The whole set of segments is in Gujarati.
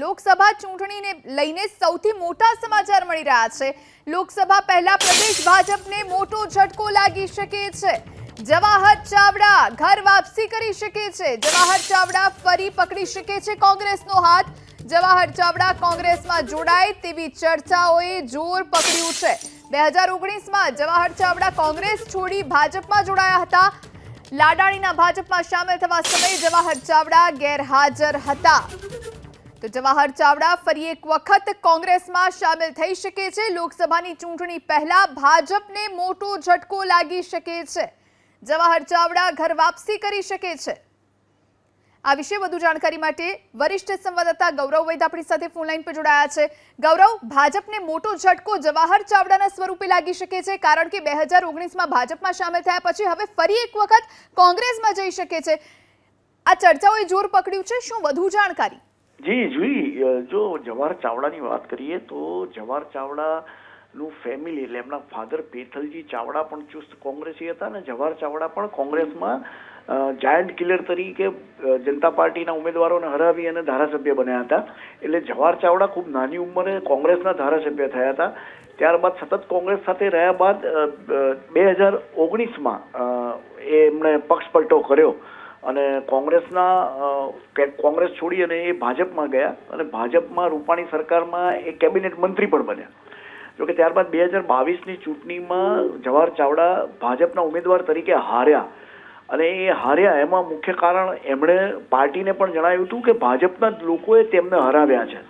લોકસભા ચૂંટણીને લઈને સૌથી મોટા સમાચાર મળી રહ્યા છે. લોકસભા પહેલા પ્રદેશ ભાજપને મોટો ઝટકો લાગી શકે છે. જવાહર ચાવડા ઘર વાપસી કરી શકે છે. જવાહર ચાવડા ફરી પકડી શકે છે કોંગ્રેસનો હાથ. જવાહર ચાવડા કોંગ્રેસમાં જોડાય તેવી ચર્ચાઓએ જોર પકડ્યું છે. બે હજાર ઓગણીસમાં જવાહર ચાવડા કોંગ્રેસ છોડી ભાજપમાં જોડાયા હતા. લાડાણીના ભાજપમાં સામેલ થવા સમયે જવાહર ચાવડા ગેરહાજર હતા. તો જવાહર ચાવડા ફરી એક વખત કોંગ્રેસમાં સામેલ થઈ શકે છે. લોકસભાની ચૂંટણી પહેલા ભાજપને મોટો ઝટકો લાગી શકે છે. જવાહર ચાવડા ઘર વાપસી કરી શકે છે. આ વિશે વધુ જાણકારી માટે વરિષ્ઠ સંવાદદાતા ગૌરવ વૈદ આપણી સાથે ફોનલાઈન પર જોડાયા છે. ગૌરવ, ભાજપને મોટો ઝટકો જવાહર ચાવડાના સ્વરૂપે લાગી શકે છે, કારણ કે બે હજાર ઓગણીસમાં ભાજપમાં સામેલ થયા પછી હવે ફરી એક વખત કોંગ્રેસમાં જઈ શકે છે. આ ચર્ચાઓએ જોર પકડ્યું છે. શું વધુ જાણકારી? જી જી જો જવાહર ચાવડાની વાત કરીએ તો જવાહર ચાવડા નું ફેમિલી એટલે એમના ફાધર પેથલજી ચાવડા પણ ચુસ્ત કોંગ્રેસી હતા અને જવાહર ચાવડા પણ કોંગ્રેસમાં જાયન્ટ કિલર તરીકે જનતા પાર્ટીના ઉમેદવારોને હરાવી અને ધારાસભ્ય બન્યા હતા. એટલે જવાહર ચાવડા ખૂબ નાની ઉંમરે કોંગ્રેસના ધારાસભ્ય થયા હતા. ત્યારબાદ સતત કોંગ્રેસ સાથે રહ્યા બાદ બે હજાર ઓગણીસમાં એમણે પક્ષ પલટો કર્યો. અને કોંગ્રેસના કોંગ્રેસ છોડી અને એ ભાજપમાં ગયા અને ભાજપમાં રૂપાણી સરકારમાં એ કેબિનેટ મંત્રી પણ બન્યા. જોકે ત્યારબાદ બે હજાર બાવીસની ચૂંટણીમાં જવાહર ચાવડા ભાજપના ઉમેદવાર તરીકે હાર્યા. અને એ હાર્યા એમાં મુખ્ય કારણ એમણે પાર્ટીને પણ જણાવ્યું હતું કે ભાજપના જ લોકોએ તેમને હરાવ્યા છે.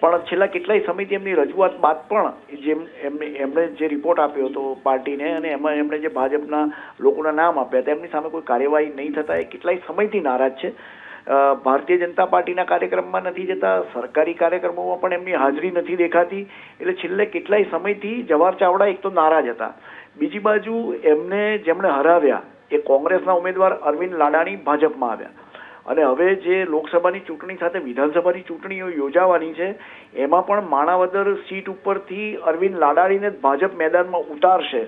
પણ છેલ્લા કેટલાય સમયથી એમની રજૂઆત બાદ પણ જેમ એમને એમણે જે રિપોર્ટ આપ્યો હતો પાર્ટીને અને એમાં એમણે જે ભાજપના લોકોના નામ આપ્યા હતા, એમની સામે કોઈ કાર્યવાહી નહીં થતા, એ કેટલાય સમયથી નારાજ છે. ભારતીય જનતા પાર્ટીના કાર્યક્રમમાં નથી જતા, સરકારી કાર્યક્રમોમાં પણ એમની હાજરી નથી દેખાતી, એટલે છેલ્લે કેટલાય સમયથી જવાહર ચાવડા એક તો નારાજ હતા. બીજી બાજુ એમને જેમણે હરાવ્યા, એ કોંગ્રેસના ઉમેદવાર અરવિંદ લાડાણી ભાજપમાં આવ્યા. અને હવે જે લોકસભાની ચૂંટણી સાથે વિધાનસભાની ચૂંટણીઓ યોજાવાની છે, એમાં પણ માણાવદર સીટ ઉપરથી અરવિંદ લાડાણીને ભાજપ મેદાનમાં ઉતારશે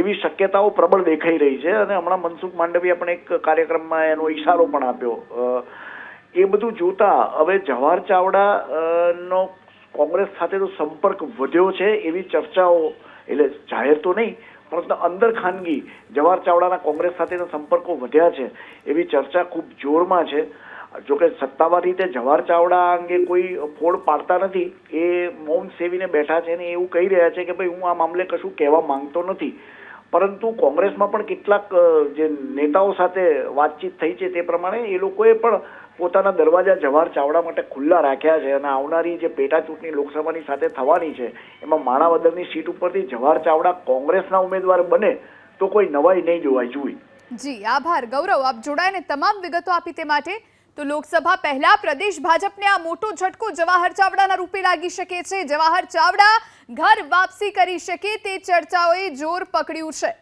એવી શક્યતાઓ પ્રબળ દેખાઈ રહી છે. અને હમણાં મનસુખ માંડવીએ પણ એક કાર્યક્રમમાં એનો ઈશારો પણ આપ્યો. એ બધું જોતા હવે જવાહર ચાવડા નો કોંગ્રેસ સાથે તો સંપર્ક વધ્યો છે એવી ચર્ચાઓ, એટલે જાહેર તો નહીં પરંતુ અંદર ખાનગી, જવાહર ચાવડાના કોંગ્રેસ સાથેના સંપર્કો વધ્યા છે એવી ચર્ચા ખૂબ જોરમાં છે. જોકે સત્તાવાર રીતે જવાહર ચાવડા અંગે કોઈ ફોડ પાડતા નથી. એ મૌન સેવીને બેઠા છે ને એવું કહી રહ્યા છે કે ભાઈ હું આ મામલે કશું કહેવા માંગતો નથી. પરંતુ કોંગ્રેસમાં પણ કેટલાક જે નેતાઓ સાથે વાતચીત થઈ છે તે પ્રમાણે એ લોકોએ પણ પોતાના દરવાજા જવાહર ચાવડા માટે ખુલ્લા રાખ્યા છે અને આવનારી જે પેટા ચૂંટણી લોકસભાની સાથે થવાની છે, એમાં માણાવદરની સીટ ઉપરથી જવાહર ચાવડા કોંગ્રેસના ઉમેદવાર બને તો કોઈ નવાઈ નહીં જોવાય. જોઈ જી, આભાર. ગૌરવ, આપ જોડાઈને તમામ વિગતો આપી તે માટે તો લોકસભા પહેલા પ્રદેશ ભાજપને આ મોટો ઝટકો જવાહર ચાવડાના રૂપે લાગી શકે છે. જવાહર ચાવડા ઘર વાપસી કરી શકે તે ચર્ચાઓએ જોર પકડ્યું છે.